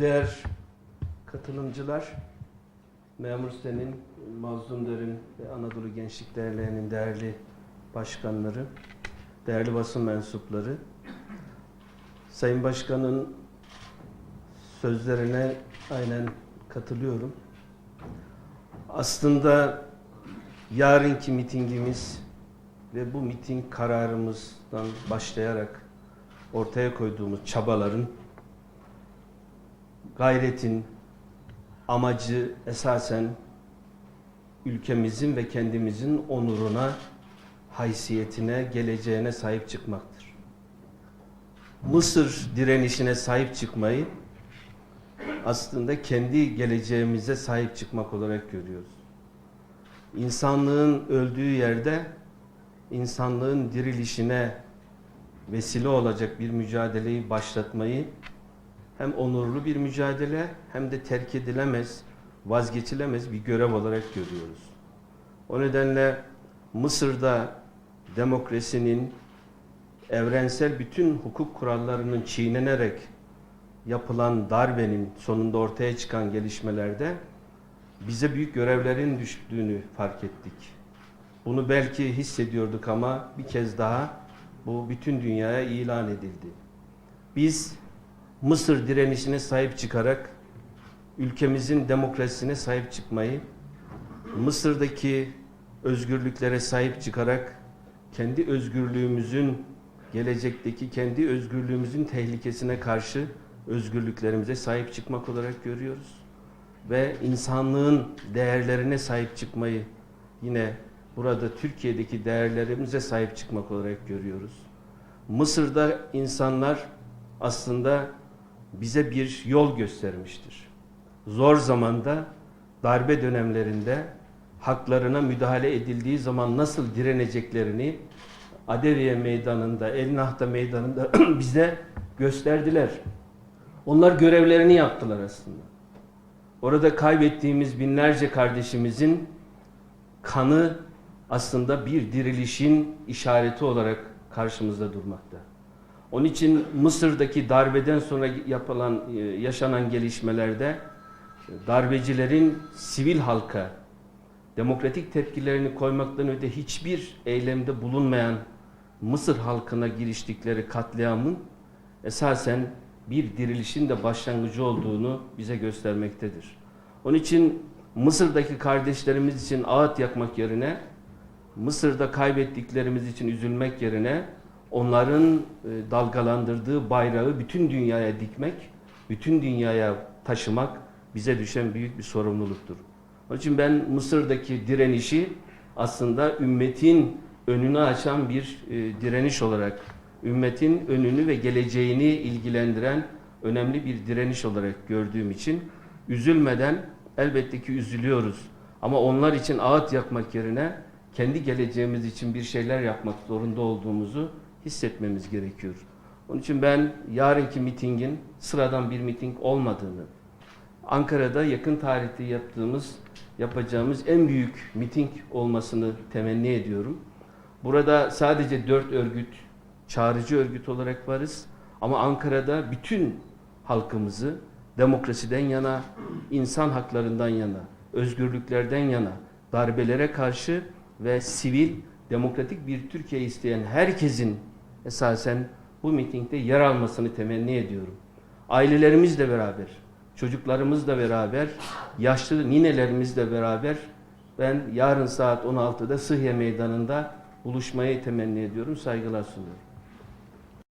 Değer katılımcılar, Memur Sen'in, Mazlum Dör'ün ve Anadolu Gençlik Derneği'nin değerli başkanları, değerli basın mensupları, Sayın Başkan'ın sözlerine aynen katılıyorum. Aslında yarınki mitingimiz ve bu miting kararımızdan başlayarak ortaya koyduğumuz çabaların gayretin amacı esasen ülkemizin ve kendimizin onuruna, haysiyetine, geleceğine sahip çıkmaktır. Mısır direnişine sahip çıkmayı aslında kendi geleceğimize sahip çıkmak olarak görüyoruz. İnsanlığın öldüğü yerde insanlığın dirilişine vesile olacak bir mücadeleyi başlatmayı hem onurlu bir mücadele hem de terk edilemez, vazgeçilemez bir görev olarak görüyoruz. O nedenle Mısır'da demokrasinin evrensel bütün hukuk kurallarının çiğnenerek yapılan darbenin sonunda ortaya çıkan gelişmelerde bize büyük görevlerin düştüğünü fark ettik. Bunu belki hissediyorduk ama bir kez daha bu bütün dünyaya ilan edildi. Biz Mısır direnişine sahip çıkarak ülkemizin demokrasisine sahip çıkmayı, Mısır'daki özgürlüklere sahip çıkarak kendi özgürlüğümüzün gelecekteki kendi özgürlüğümüzün tehlikesine karşı özgürlüklerimize sahip çıkmak olarak görüyoruz. Ve insanlığın değerlerine sahip çıkmayı yine burada Türkiye'deki değerlerimize sahip çıkmak olarak görüyoruz. Mısır'da insanlar aslında bize bir yol göstermiştir. Zor zamanda, darbe dönemlerinde haklarına müdahale edildiği zaman nasıl direneceklerini Adeviye meydanında, El Nahda meydanında bize gösterdiler. Onlar görevlerini yaptılar aslında. Orada kaybettiğimiz binlerce kardeşimizin kanı aslında bir dirilişin işareti olarak karşımızda durmakta. Onun için Mısır'daki darbeden sonra yapılan, e, yaşanan gelişmelerde darbecilerin sivil halka demokratik tepkilerini koymaktan öte hiçbir eylemde bulunmayan Mısır halkına giriştikleri katliamın esasen bir dirilişin de başlangıcı olduğunu bize göstermektedir. Onun için Mısır'daki kardeşlerimiz için ağıt yakmak yerine Mısır'da kaybettiklerimiz için üzülmek yerine onların e, dalgalandırdığı bayrağı bütün dünyaya dikmek, bütün dünyaya taşımak bize düşen büyük bir sorumluluktur. Onun için ben Mısır'daki direnişi aslında ümmetin önünü açan bir e, direniş olarak, ümmetin önünü ve geleceğini ilgilendiren önemli bir direniş olarak gördüğüm için üzülmeden elbette ki üzülüyoruz. Ama onlar için ağıt yakmak yerine kendi geleceğimiz için bir şeyler yapmak zorunda olduğumuzu hissetmemiz gerekiyor. Onun için ben yarınki mitingin sıradan bir miting olmadığını, Ankara'da yakın tarihte yaptığımız, yapacağımız en büyük miting olmasını temenni ediyorum. Burada sadece dört örgüt, çağrıcı örgüt olarak varız. Ama Ankara'da bütün halkımızı demokrasiden yana, insan haklarından yana, özgürlüklerden yana, darbelere karşı ve sivil, demokratik bir Türkiye isteyen herkesin esasen bu mitingde yer almasını temenni ediyorum. Ailelerimizle beraber, çocuklarımızla beraber, yaşlı ninelerimizle beraber ben yarın saat 16'da Sıhhiye Meydanı'nda buluşmayı temenni ediyorum. Saygılar sunuyorum.